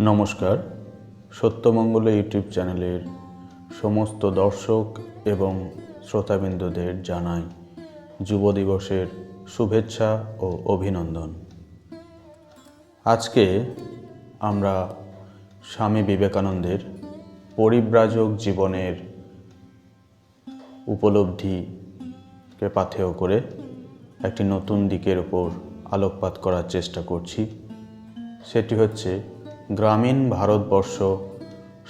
নমস্কার, সত্যমঙ্গল ইউটিউব চ্যানেলের সমস্ত দর্শক এবং শ্রোতাবিন্দুদের জানাই যুব দিবসের শুভেচ্ছা ও অভিনন্দন। আজকে আমরা স্বামী বিবেকানন্দের পরিব্রাজক জীবনের উপলব্ধিকে পাথেয় করে একটি নতুন দিকের ওপর আলোকপাত করার চেষ্টা করছি। সেটি হচ্ছে গ্রামীণ ভারতবর্ষ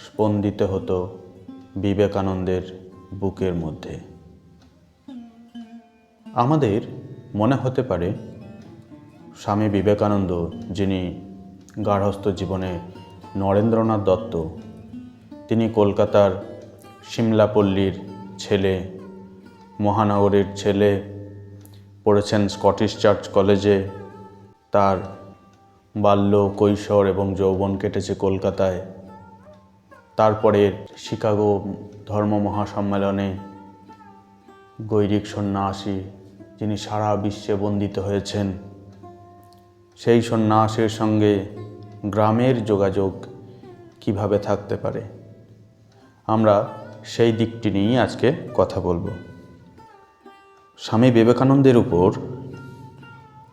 স্পন্দিত হতো বিবেকানন্দের বুকের মধ্যে। আমাদের মনে হতে পারে, স্বামী বিবেকানন্দ, যিনি গার্হস্থ জীবনে নরেন্দ্রনাথ দত্ত, তিনি কলকাতার সিমলাপল্লীর ছেলে, মহানগরীর ছেলে, পড়েছেন স্কটিশ চার্চ কলেজে, তার বাল্য, কৈশোর এবং যৌবন কেটেছে কলকাতায়। তারপরে শিকাগো ধর্ম মহাসম্মেলনে গৈরিক সন্ন্যাসী, যিনি সারা বিশ্বে বন্দিত হয়েছেন, সেই সন্ন্যাসের সঙ্গে গ্রামের যোগাযোগ কীভাবে থাকতে পারে? আমরা সেই দিকটি নিয়েই আজকে কথা বলব। স্বামী বিবেকানন্দের উপর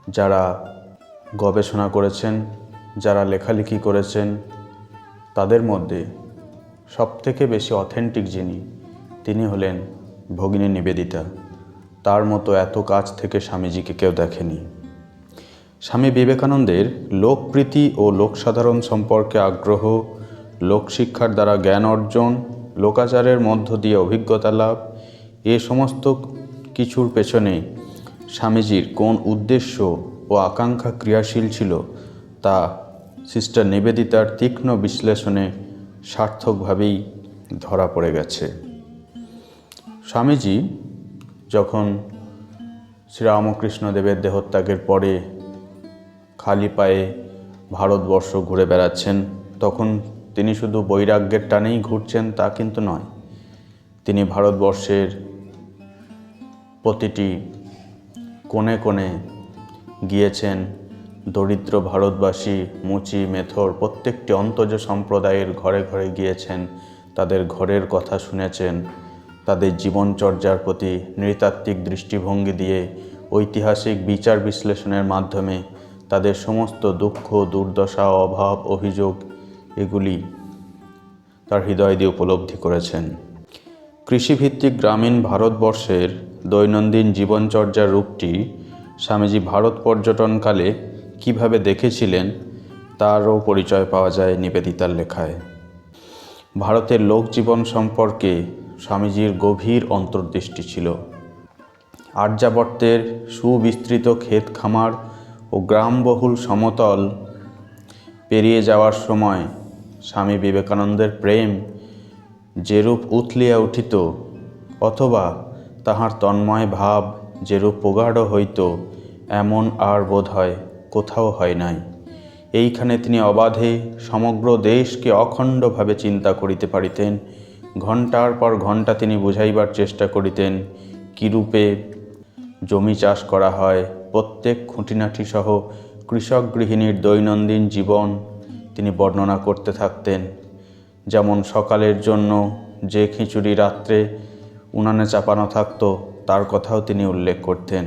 যারা গবেষণা করেছেন, যারা লেখালেখি করেছেন, তাদের মধ্যে সবথেকে বেশি অথেন্টিক যিনি, তিনি হলেন ভগিনী নিবেদিতা। তার মতো এত কাজ থেকে স্বামীজিকে কেউ দেখেনি। স্বামী বিবেকানন্দের লোকপ্রীতি ও লোকসাধারণ সম্পর্কে আগ্রহ, লোকশিক্ষার দ্বারা জ্ঞান অর্জন, লোকাচারের মধ্য দিয়ে অভিজ্ঞতা লাভ, এ সমস্ত কিছুর পেছনে স্বামীজির কোন উদ্দেশ্য ও আকাঙ্ক্ষা ক্রিয়াশীল ছিল, তা সিস্টার নিবেদিতার তীক্ষ্ণ বিশ্লেষণে সার্থকভাবেই ধরা পড়ে গেছে। স্বামীজি যখন শ্রীরামকৃষ্ণ দেবের দেহত্যাগের পরে খালি পায়ে ভারতবর্ষ ঘুরে বেড়াচ্ছেন, তখন তিনি শুধু বৈরাগ্যের টানেই ঘুরছেন তা কিন্তু নয়। তিনি ভারতবর্ষের প্রতিটি কোণে কোণে গিয়েছেন। দরিদ্র ভারতবাসী মুচি, মেথর প্রত্যেকটি অন্তজ সম্প্রদায়ের ঘরে ঘরে গিয়েছেন। তাদের ঘরের কথা শুনেছেন। তাদের জীবনচর্যার প্রতি নৃতাত্ত্বিক দৃষ্টিভঙ্গি দিয়ে ঐতিহাসিক বিচার বিশ্লেষণের মাধ্যমে তাদের সমস্ত দুঃখ, দুর্দশা, অভাব, অভিযোগ এগুলি তার হৃদয় দিয়ে উপলব্ধি করেছেন। কৃষিভিত্তিক গ্রামীণ ভারতবর্ষের দৈনন্দিন জীবনচর্যার রূপটি স্বামীজি ভারত পর্যটনকালে কীভাবে দেখেছিলেন, তারও পরিচয় পাওয়া যায় নিবেদিতার লেখায়। ভারতের লোকজীবন সম্পর্কে স্বামীজির গভীর অন্তর্দৃষ্টি ছিল। আর্যাবর্তের সুবিস্তৃত ক্ষেত খামার ও গ্রামবহুল সমতল পেরিয়ে যাওয়ার সময় স্বামী বিবেকানন্দের প্রেম যেরূপ উথলিয়া উঠিত অথবা তাহার তন্ময় ভাব যেরূপ প্রগাঢ় হইত, এমন আর বোধ হয় কোথাও হয় নাই। এইখানে তিনি অবাধে সমগ্র দেশকে অখণ্ডভাবে চিন্তা করিতে পারিতেন। ঘণ্টার পর ঘণ্টা তিনি বুঝাইবার চেষ্টা করিতেন, কীরূপে জমি চাষ করা হয়, প্রত্যেক খুঁটিনাটি সহ কৃষক গৃহিণীর দৈনন্দিন জীবন তিনি বর্ণনা করতে থাকতেন। যেমন সকালের জন্য যে খিচুড়ি রাত্রে উনানে চাপানো থাকতো তার কথাও তিনি উল্লেখ করতেন।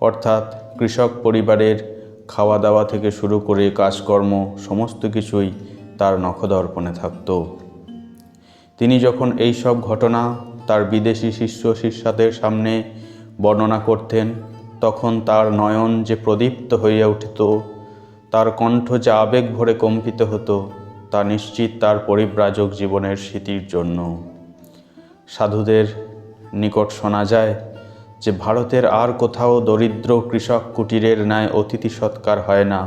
অর্থাৎ কৃষক পরিবারের খাওয়া দাওয়া থেকে শুরু করে কাজকর্ম, সমস্ত কিছুই তার নখদর্পণে থাকত। তিনি যখন এই সব ঘটনা তার বিদেশি শিষ্য শিষ্যাদের সামনে বর্ণনা করতেন, তখন তার নয়ন যে প্রদীপ্ত হইয়া উঠিত, তার কণ্ঠ যে আবেগ ভরে কম্পিত হতো, তা নিশ্চিত তার পরিব্রাজক জীবনের স্মৃতির জন্য। সাধুদের নিকট শোনা যায় যে ভারতের আর কোথাও দরিদ্র কৃষক কুটিরের ন্যায় অতিথি সৎকার হয় না।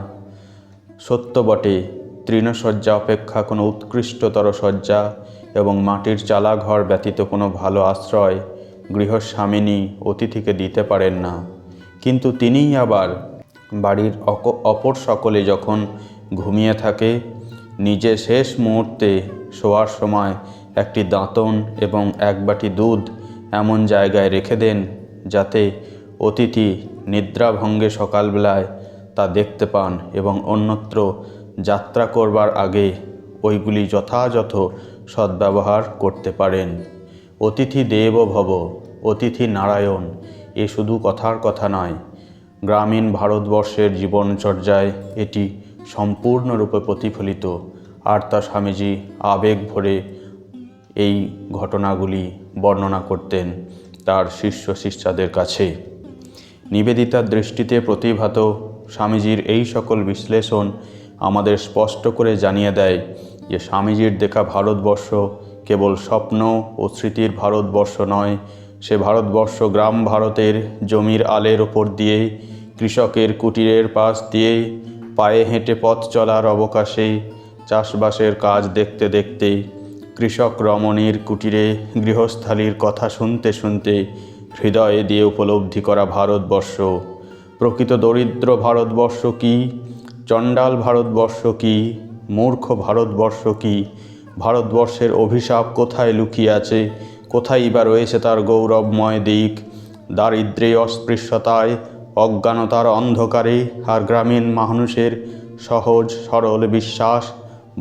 সত্য বটে, তৃণশয্যা অপেক্ষা কোনো উৎকৃষ্টতর শয্যা এবং মাটির চালাঘর ব্যতীত কোনো ভালো আশ্রয় গৃহস্বামিনী অতিথিকে দিতে পারেন না। কিন্তু তিনিই আবার বাড়ির অপর সকলে যখন ঘুমিয়ে থাকে, নিজে শেষ মুহূর্তে শোয়ার সময় একটি দাঁতন এবং এক বাটি দুধ এমন জায়গায় রেখে দেন যাতে অতিথি নিদ্রাভঙ্গে সকালবেলায় তা দেখতে পান এবং অন্যত্র যাত্রা করবার আগে ওইগুলি যথাযথ সদ্ব্যবহার করতে পারেন। অতিথি দেব ভব, অতিথি নারায়ণ, এ শুধু কথার কথা নয়। গ্রামীণ ভারতবর্ষের জীবনচর্যায় এটি সম্পূর্ণরূপে প্রতিফলিত। আর তা স্বামীজি আবেগ ভরে এই ঘটনাগুলি বর্ণনা করতেন তার শিষ্য শিষ্যাদের কাছে। নিবেদিতার দৃষ্টিতে প্রতিভাত স্বামীজির এই সকল বিশ্লেষণ আমাদের স্পষ্ট করে জানিয়ে দেয় যে স্বামীজির দেখা ভারতবর্ষ কেবল স্বপ্ন ও স্মৃতির ভারতবর্ষ নয়, সে ভারতবর্ষ গ্রাম ভারতের জমির আলের ওপর দিয়ে কৃষকের কুটিরের পাশ দিয়ে পায়ে হেঁটে পথ চলার অবকাশে চাষবাসের কাজ দেখতে দেখতে কৃষক রমণীর কুটিরে গৃহস্থালির কথা শুনতে শুনতে হৃদয়ে দিয়ে উপলব্ধি করা ভারতবর্ষ। প্রকৃত দরিদ্র ভারতবর্ষ কি? চণ্ডাল ভারতবর্ষ কি? মূর্খ ভারতবর্ষ কি? ভারতবর্ষের অভিশাপ কোথায় লুকিয়ে আছে? কোথায় বা রয়েছে তার গৌরবময় দিক? দারিদ্র্যে অস্পৃশ্যতায়, অজ্ঞানতার অন্ধকারে, আর গ্রামীণ মানুষের সহজ সরল বিশ্বাস,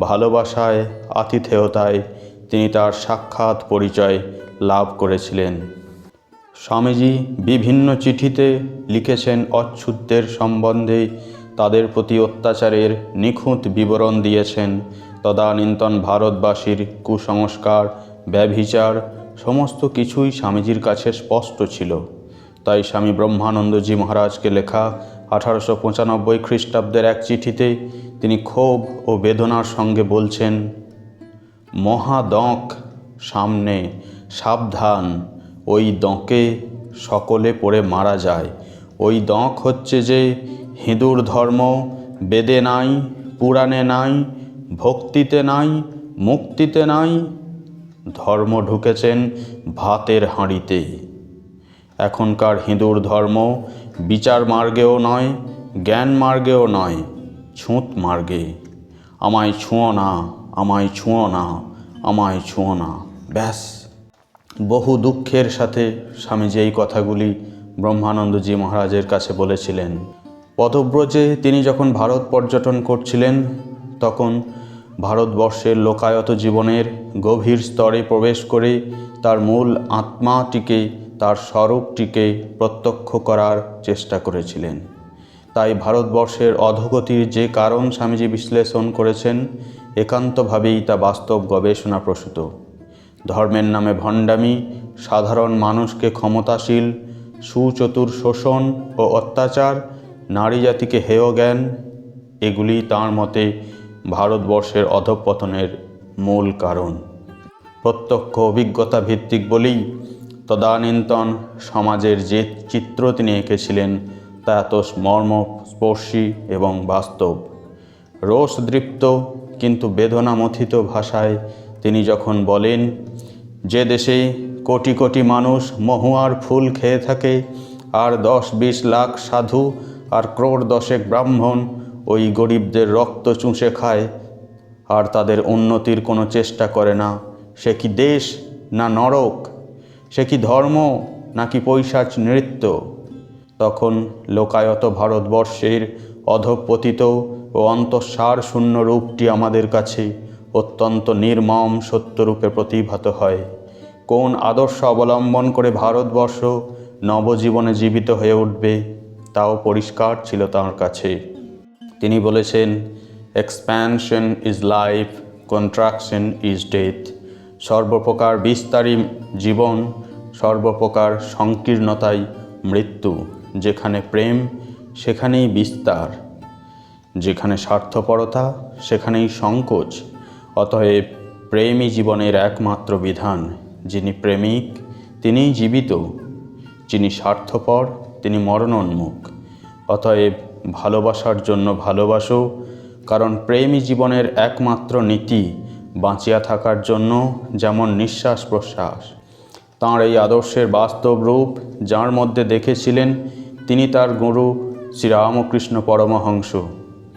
ভালোবাসায়, আতিথেয়তায়। তিনি তার সাক্ষাৎ পরিচয় লাভ করেছিলেন। স্বামীজি বিভিন্ন চিঠিতে লিখেছেন অচ্ছুতদের সম্বন্ধে, তাদের প্রতি অত্যাচারের নিখুঁত বিবরণ দিয়েছেন, তদানীন্তন ভারতবাসীর কুসংস্কার, ব্যভিচার, সমস্ত কিছুই স্বামীজির কাছে স্পষ্ট ছিল। তাই স্বামী ব্রহ্মানন্দজি মহারাজকে লেখা আঠারোশো পঁচানব্বই খ্রিস্টাব্দের এক চিঠিতে তিনি ক্ষোভ ও বেদনার সঙ্গে বলছেন মহাদঁক সামনে সাবধান। ওই দঁকে সকলে পড়ে মারা যায়। ওই দঁক হচ্ছে যে হিঁদুর ধর্ম, বেদে নাই, পুরাণে নাই, ভক্তিতে নাই, মুক্তিতে নাই। ধর্ম ঢুকেছেন ভাতের হাঁড়িতে। এখনকার হিঁদুর ধর্ম বিচার মার্গেও নয়, জ্ঞান মার্গেও নয়, ছুঁত মার্গে। আমায় ছুঁয়ো না। আমায় ছুঁয়ো না, আমায় ছুঁয়ো না। ব্যাস। বহু দুঃখের সাথে স্বামীজি এই কথাগুলি ব্রহ্মানন্দজি মহারাজের কাছে বলেছিলেন। পদব্রজে তিনি যখন ভারত পর্যটন করছিলেন, তখন ভারতবর্ষের লোকায়ত জীবনের গভীর স্তরে প্রবেশ করে তার মূল আত্মাটিকে, তার স্বরূপটিকে প্রত্যক্ষ করার চেষ্টা করেছিলেন। তাই ভারতবর্ষের অধোগতির যে কারণ স্বামীজি বিশ্লেষণ করেছেন একান্তভাবেই তা বাস্তব গবেষণা প্রসূত। ধর্মের নামে ভণ্ডামি, সাধারণ মানুষকে ক্ষমতাশীল, সুচতুর শোষণ ও অত্যাচার, নারী জাতিকে হেয় জ্ঞান, এগুলি তাঁর মতে ভারতবর্ষের অধঃপতনের মূল কারণ। প্রত্যক্ষ অভিজ্ঞতা ভিত্তিক বলেই তদানীন্তন সমাজের যে চিত্র তিনি এঁকেছিলেন তা এত মর্মস্পর্শী এবং বাস্তব। রোষদৃপ্ত কিন্তু বেদনামথিত ভাষায় তিনি যখন বলেন, যে দেশে কোটি কোটি মানুষ মহুয়ার ফুল খেয়ে থাকে, আর দশ বিশ লাখ সাধু আর ক্রোড় দশেক ব্রাহ্মণ ওই গরিবদের রক্ত চুষে খায়, আর তাদের উন্নতির কোনো চেষ্টা করে না, সে কি দেশ না নরক, সে কি ধর্ম নাকি পৈশাচ নৃত্য? তখন লোকায়ত ভারতবর্ষের অধপতিত ও অন্তঃসার শূন্য রূপটি আমাদের কাছে অত্যন্ত নির্মম সত্যরূপে প্রতিভাত হয়। কোন আদর্শ অবলম্বন করে ভারতবর্ষ নবজীবনে জীবিত হয়ে উঠবে, তাও পরিষ্কার ছিল তাঁর কাছে। তিনি বলেছেন expansion is life contraction is death সর্বপ্রকার বিস্তারী জীবন, সর্বপ্রকার সংকীর্ণতাই মৃত্যু। যেখানে প্রেম, সেখানেই বিস্তার। যেখানে স্বার্থপরতা, সেখানেই সংকোচ। অতএব প্রেমই জীবনের একমাত্র বিধান। যিনি প্রেমিক, তিনিই জীবিত। যিনি স্বার্থপর, তিনি মরণোন্মুখ। অতএব ভালোবাসার জন্য ভালোবাসো, কারণ প্রেমই জীবনের একমাত্র নীতি। বাঁচিয়া থাকার জন্য যেমন নিঃশ্বাস প্রশ্বাস। তাঁর এই আদর্শের বাস্তব রূপ যার মধ্যে দেখেছিলেন, তিনি তার গুরু শ্রীরামকৃষ্ণ পরমহংস।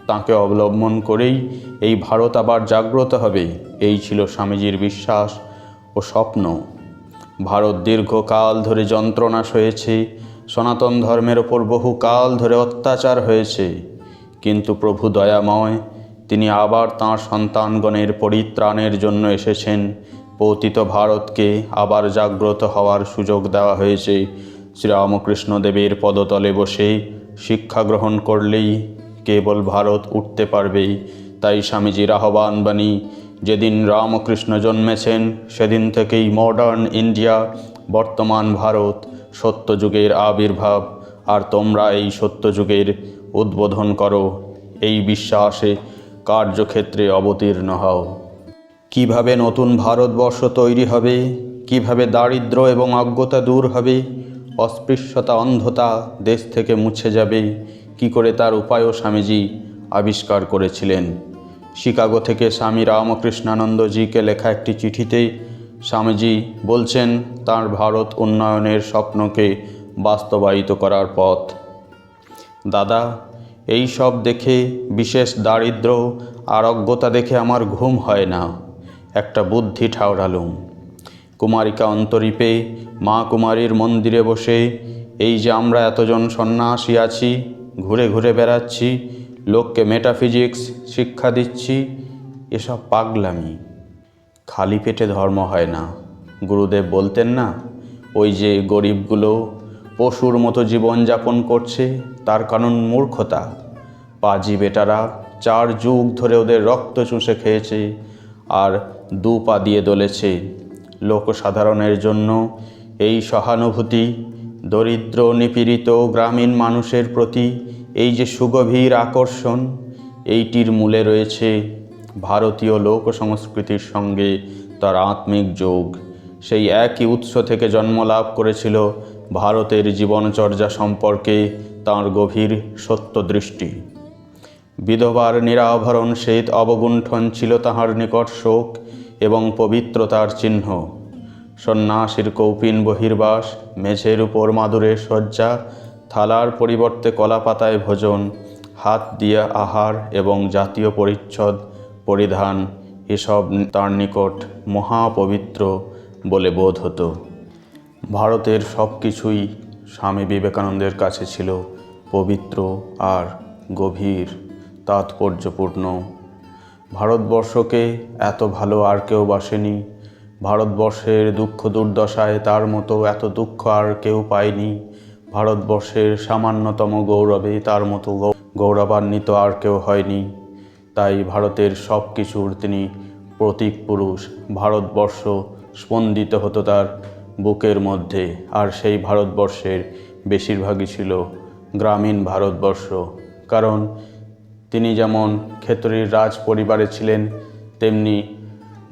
তাঁকে অবলম্বন করেই এই ভারত আবার জাগ্রত হবে। এই ছিল স্বামীজির বিশ্বাস ও স্বপ্ন। ভারত দীর্ঘকাল ধরে যন্ত্রণা সয়েছে সনাতন ধর্মের ওপর বহুকাল ধরে অত্যাচার হয়েছে। কিন্তু প্রভু দয়াময়, তিনি আবার তাঁর সন্তানগণের পরিত্রাণের জন্য এসেছেন। পতিত ভারতকে আবার জাগ্রত হওয়ার সুযোগ দেওয়া হয়েছে। শ্রীরামকৃষ্ণ দেবের পদতলে বসে শিক্ষা গ্রহণ করলেই কেবল ভারত উঠতে পারবেই। তাই স্বামীজির আহ্বান বাণী, যেদিন রামকৃষ্ণ জন্মেছেন, সেদিন থেকেই মডার্ন ইন্ডিয়া বর্তমান ভারত, সত্যযুগের আবির্ভাব। আর তোমরা এই সত্যযুগের উদ্বোধন করো, এই বিশ্বাসে কার্যক্ষেত্রে অবতীর্ণ হও। কীভাবে নতুন ভারতবর্ষ তৈরি হবে, কীভাবে দারিদ্র্য এবং অজ্ঞতা দূর হবে, অস্পৃশ্যতা, অন্ধতা দেশ থেকে মুছে যাবে কি করে তার উপায়ও স্বামীজি আবিষ্কার করেছিলেন। শিকাগো থেকে স্বামী রামকৃষ্ণানন্দজিকে লেখা একটি চিঠিতে স্বামীজি বলছেন, তার ভারত উন্নয়নের স্বপ্নকে বাস্তবায়িত করার পথ। দাদা, এই সব দেখে বিশেষ দারিদ্র আরোগ্যতা দেখে আমার ঘুম হয় না। একটা বুদ্ধি ঠাউরালুম কুমারিকা অন্তরীপে মা কুমারীর মন্দিরে বসে, এই যে আমরা এতজন সন্ন্যাসী আছি ঘুরে ঘুরে বেড়াচ্ছি, লোককে মেটাফিজিক্স শিক্ষা দিচ্ছি, এসব পাগলামি। খালি পেটে ধর্ম হয় না। গুরুদেব বলতেন না, ওই যে গরিবগুলো পশুর মতো জীবনযাপন করছে, তার কারণ মূর্খতা। পাজি বেটারা চার যুগ ধরে ওদের রক্ত চুষে খেয়েছে আর দু পা দিয়ে দলেছে। লোকসাধারণের জন্য এই সহানুভূতি দরিদ্র, নিপীড়িত গ্রামীণ মানুষের প্রতি এই যে সুগভীর আকর্ষণ, এইটির মূলে রয়েছে ভারতীয় লোক সংস্কৃতির সঙ্গে তার আত্মিক যোগ। সেই একই উৎস থেকে জন্ম লাভ করেছিল ভারতের জীবনচর্যা সম্পর্কে তাঁর গভীর সত্য দৃষ্টি। বিধবার নিরাভরণ, শ্বেত অবগুণ্ঠন ছিল তাহার নিকট শোক এবং পবিত্রতার চিহ্ন। সন্ন্যাসীর কৌপিন বহির্বাস, মেঝের উপর মাদুরের শয্যা, থালার পরিবর্তে কলাপাতায় ভোজন, হাত দিয়া আহার এবং জাতীয় পরিচ্ছদ, পরিধান, এসব তার নিকট মহাপবিত্র বলে বোধ হতো। ভারতের সব কিছুই স্বামী বিবেকানন্দের কাছে ছিল পবিত্র আর গভীর, তাৎপর্যপূর্ণ। ভারতবর্ষকে এত ভালো আর কেউ বাসেনি। ভারতবর্ষের দুঃখ দুর্দশায় তার মতো এত দুঃখ আর কেউ পায়নি। ভারতবর্ষের সামান্যতম গৌরবে তার মতো গৌরবান্বিত আর কেউ হয়নি। তাই ভারতের সব কিছুর তিনি প্রতীক পুরুষ। ভারতবর্ষ স্পন্দিত হতো তার বুকের মধ্যে। আর সেই ভারতবর্ষের বেশিরভাগই ছিল গ্রামীণ ভারতবর্ষ। কারণ তিনি যেমন ক্ষেত্রের রাজ পরিবারে ছিলেন, তেমনি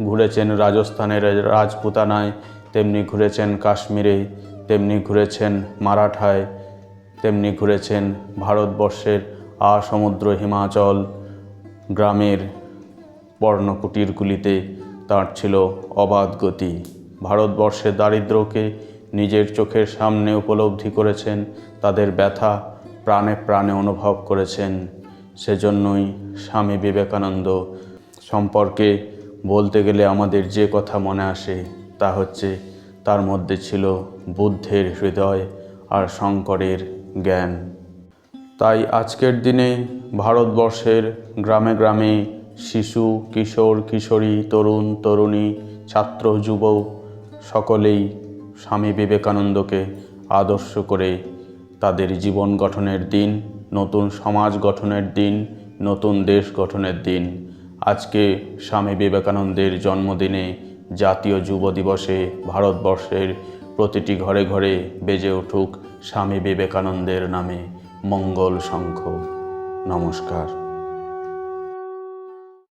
ঘুরেছেন রাজস্থানের রাজপুতানায়, তেমনি ঘুরেছেন কাশ্মীরে, তেমনি ঘুরেছেন মারাঠায়, তেমনি ঘুরেছেন ভারতবর্ষের আসমুদ্র হিমাচল গ্রামের পর্ণকুটিরগুলিতে তার ছিল অবাধ গতি। ভারতবর্ষের দারিদ্র্যকে নিজের চোখের সামনে উপলব্ধি করেছেন, তাদের ব্যথা প্রাণে প্রাণে অনুভব করেছেন। সেজন্যই স্বামী বিবেকানন্দ সম্পর্কে বলতে গেলে আমাদের যে কথা মনে আসে তা হচ্ছে, তার মধ্যে ছিল বুদ্ধের হৃদয় আর শঙ্করের জ্ঞান। তাই আজকের দিনে ভারতবর্ষের গ্রামে গ্রামে শিশু, কিশোর, কিশোরী, তরুণ, তরুণী, ছাত্র যুব সকলেই স্বামী বিবেকানন্দকে আদর্শ করে তাদের জীবন গঠনের দিন, নতুন সমাজ গঠনের দিন, নতুন দেশ গঠনের দিন আজকে স্বামী বিবেকানন্দের জন্মদিনে জাতীয় যুব দিবসে ভারতবর্ষের প্রতিটি ঘরে ঘরে বেজে উঠুক স্বামী বিবেকানন্দের নামে মঙ্গল শঙ্খ। নমস্কার।